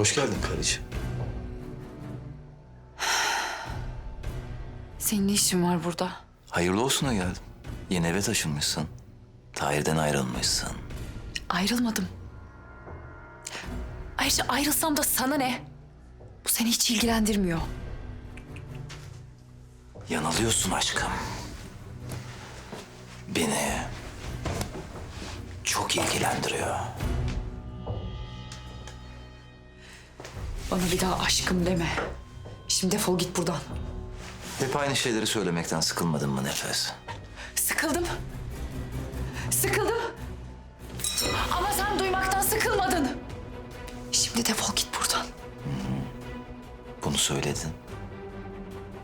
Hoş geldin karıcığım. Senin ne işin var burada? Hayırlı olsuna geldim. Yeni eve taşınmışsın. Tahir'den ayrılmışsın. Ayrılmadım. Ayrıca ayrılsam da sana ne? Bu seni hiç ilgilendirmiyor. Yanılıyorsun aşkım. Beni çok ilgilendiriyor. Bana bir daha aşkım deme. Şimdi defol git buradan. Hep aynı şeyleri söylemekten sıkılmadın mı Nefes? Sıkıldım. Sıkıldım. Ama sen duymaktan sıkılmadın. Şimdi defol git buradan. Bunu söyledin.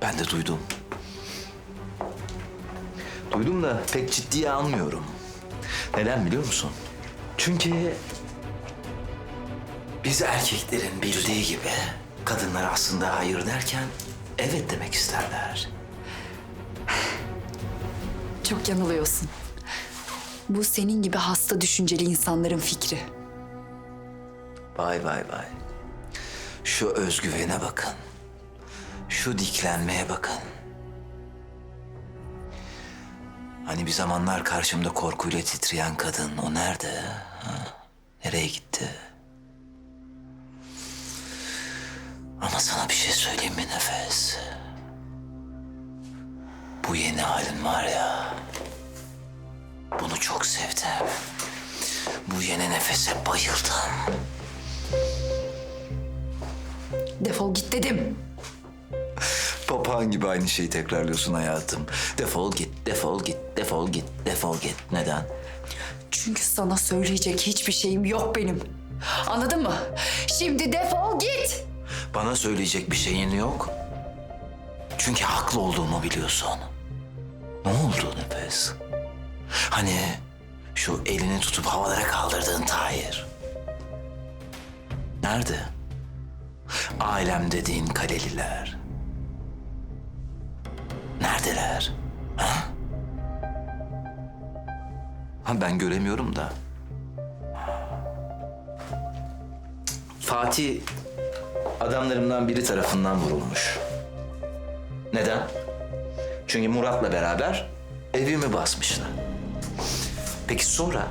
Ben de duydum. Duydum da pek ciddiye almıyorum. Neden biliyor musun? Çünkü biz erkeklerin bildiği gibi kadınlar aslında hayır derken evet demek isterler. Çok yanılıyorsun. Bu senin gibi hasta düşünceli insanların fikri. Vay vay vay. Şu özgüvene bakın. Şu diklenmeye bakın. Hani bir zamanlar karşımda korkuyla titreyen kadın o nerede? Ha? Nereye gitti? Ama sana bir şey söyleyeyim mi Nefes? Bu yeni halin var ya. Bunu çok sevdim. Bu yeni nefese bayıldım. Defol git dedim. Papağan gibi aynı şeyi tekrarlıyorsun hayatım. Defol git, defol git, defol git, defol git. Neden? Çünkü sana söyleyecek hiçbir şeyim yok benim. Anladın mı? Şimdi defol git. Bana söyleyecek bir şeyin yok. Çünkü haklı olduğumu biliyorsun. Ne oldu Nefes? Hani şu elini tutup havalara kaldırdığın Tahir. Nerede? Ailem dediğin kaleliler. Neredeler? Ha? Ha ben göremiyorum da. Fatih adamlarımdan biri tarafından vurulmuş. Neden? Çünkü Murat'la beraber evimi basmışlar. Peki sonra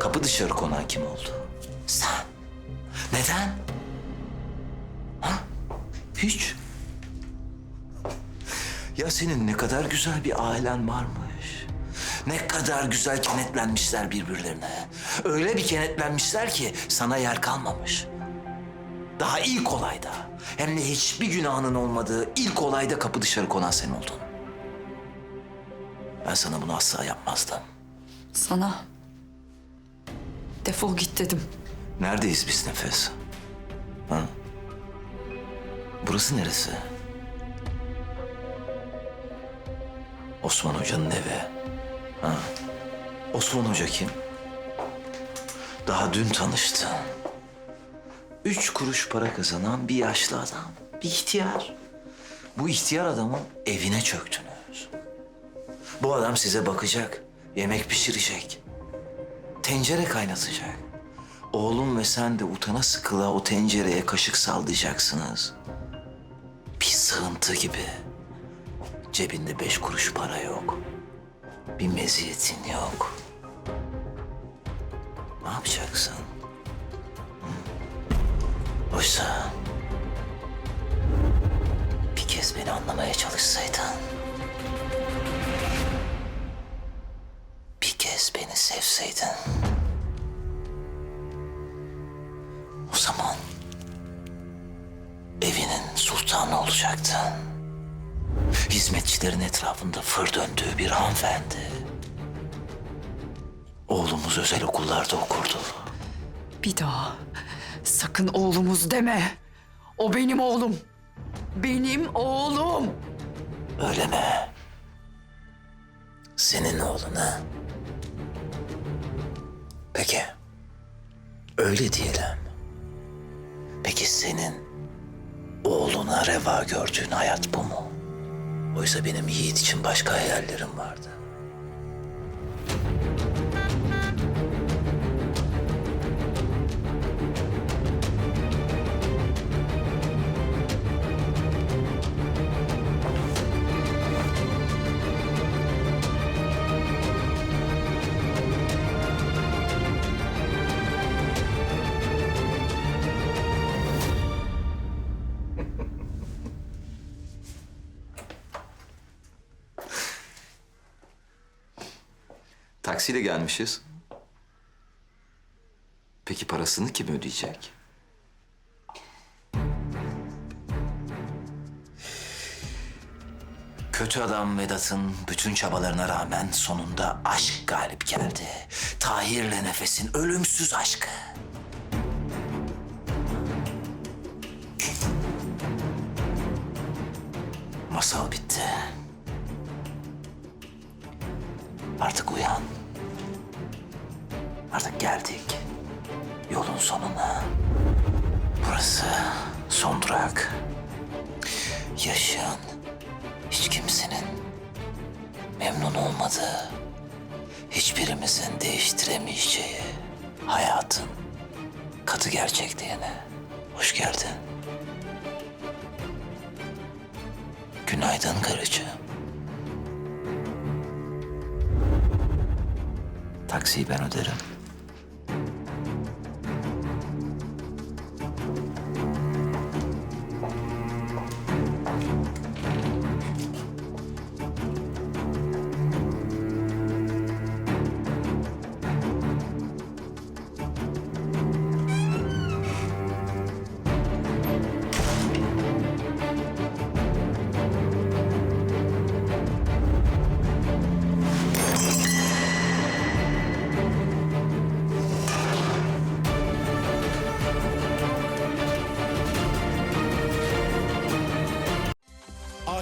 kapı dışarı konan kim oldu? Sen. Neden? Ha? Hiç. Ya senin ne kadar güzel bir ailen varmış. Ne kadar güzel kenetlenmişler birbirlerine. Öyle bir kenetlenmişler ki sana yer kalmamış. Daha ilk olayda hem de hiçbir günahının olmadığı ilk olayda kapı dışarı konan sen oldun. Ben sana bunu asla yapmazdım. Sana defol git dedim. Neredeyiz biz Nefes? Ha? Burası neresi? Osman Hoca'nın evi. Ha? Osman Hoca kim? Daha dün tanıştın. Üç kuruş para kazanan bir yaşlı adam. Bir ihtiyar. Bu ihtiyar adamın evine çöktünüz. Bu adam size bakacak, yemek pişirecek, tencere kaynatacak. Oğlum ve sen de utana sıkıla o tencereye kaşık sallayacaksınız. Bir sığıntı gibi. Cebinde beş kuruş para yok. Bir meziyetin yok. Ne yapacaksın? Oysa bir kez beni anlamaya çalışsaydın. Bir kez beni sevseydin. O zaman evinin sultanı olacaktın. Hizmetçilerin etrafında fır döndüğü bir hanımefendi. Oğlumuz özel okullarda okurdu. Bir daha sakın oğlumuz deme. O benim oğlum. Benim oğlum. Öyle mi? Senin oğlun ha? Peki. Öyle diyelim. Peki senin oğluna reva gördüğün hayat bu mu? Oysa benim Yiğit için başka hayallerim vardı. Taksiyle gelmişiz. Peki parasını kim ödeyecek? Kötü adam Vedat'ın bütün çabalarına rağmen sonunda aşk galip geldi. Tahir'le Nefes'in ölümsüz aşkı. Masal bitti. Artık uyan. Yolun sonuna. Burası son durak. Yaşayan hiç kimsenin memnun olmadığı, hiçbirimizin değiştiremeyeceği hayatın katı gerçekliğine hoş geldin. Günaydın karıcığım. Taksiyi ben öderim.